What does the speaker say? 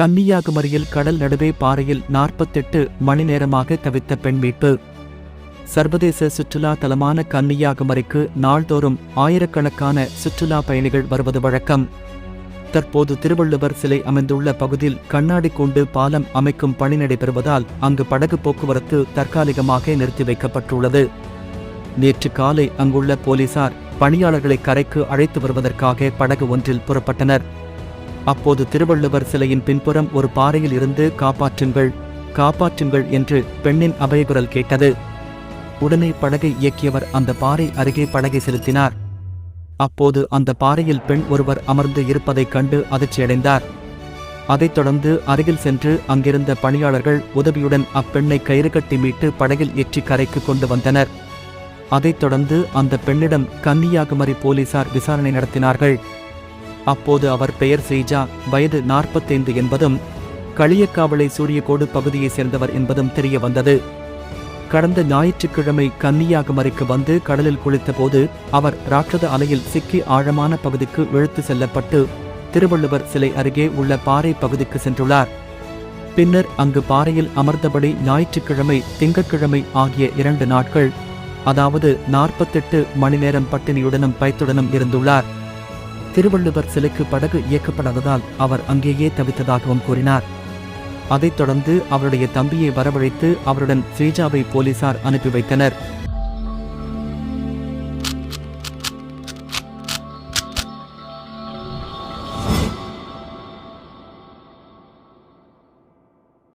கன்னியாகுமரியில் கடல் நடுவே பாறையில் நாற்பத்தெட்டு மணி நேரமாக தவித்த பெண் மீட்பு. சர்வதேச சுற்றுலா தலமான கன்னியாகுமரிக்கு நாள்தோறும் ஆயிரக்கணக்கான சுற்றுலா பயணிகள் வருவது வழக்கம். தற்போது திருவள்ளுவர் சிலை அமைந்துள்ள பகுதியில் கண்ணாடி கொண்டு பாலம் அமைக்கும் பணி நடைபெறுவதால் அங்கு படகு போக்குவரத்து தற்காலிகமாக நிறுத்தி வைக்கப்பட்டுள்ளது. நேற்று காலை அங்குள்ள போலீசார் பணியாளர்களை கரைக்கு அழைத்து வருவதற்காக படகு ஒன்றில் புறப்பட்டனர். அப்போது திருவள்ளுவர் சிலையின் பின்புறம் ஒரு பாறையில் இருந்து காப்பாற்றுங்கள் காப்பாற்றுங்கள் என்று பெண்ணின் அபயகுரல் கேட்டது. உடனே படகை இயக்கியவர் அந்த பாறை அருகே படகை செலுத்தினார். அப்போது அந்த பாறையில் பெண் ஒருவர் அமர்ந்து இருப்பதைக் கண்டு அதிர்ச்சியடைந்தார். அதைத் தொடர்ந்து அருகில் சென்று அங்கிருந்த பணியாளர்கள் உதவியுடன் அப்பெண்ணை கயிறு கட்டி மீட்டு படகில் ஏற்றி கரைக்கு கொண்டு வந்தனர். அதைத் தொடர்ந்து அந்த பெண்ணிடம் கன்னியாகுமரி போலீசார் விசாரணை நடத்தினார்கள். அப்போது அவர் பெயர் ஸ்ரீஜா வயது நாற்பத்தைந்து என்பதும் களியக்காவளை சூரியகோடு பகுதியைச் சேர்ந்தவர் என்பதும் தெரிய வந்தது. கடந்த ஞாயிற்றுக்கிழமை கன்னியாகுமரிக்கு வந்து கடலில் குளித்தபோது அவர் ராட்சத அலையில் சிக்கி ஆழமான பகுதிக்கு இழுத்து செல்லப்பட்டு திருவள்ளுவர் சிலை அருகே உள்ள பாறை பகுதிக்கு சென்றுள்ளார். பின்னர் அங்கு பாறையில் அமர்ந்தபடி ஞாயிற்றுக்கிழமை திங்கட்கிழமை ஆகிய இரண்டு நாட்கள் அதாவது நாற்பத்தெட்டு மணி நேரம் பட்டினியுடனும் பயத்துடனும் இருந்துள்ளார். திருவள்ளுவர் சிலைக்கு படகு இயக்கப்படாததால் அவர் அங்கேயே தவித்ததாகவும் கூறினார். அதைத் தொடர்ந்து அவருடைய தம்பியை வரவழைத்து அவருடன் ஸ்ரீஜாவை போலீசார் அனுப்பி வைத்தனர்.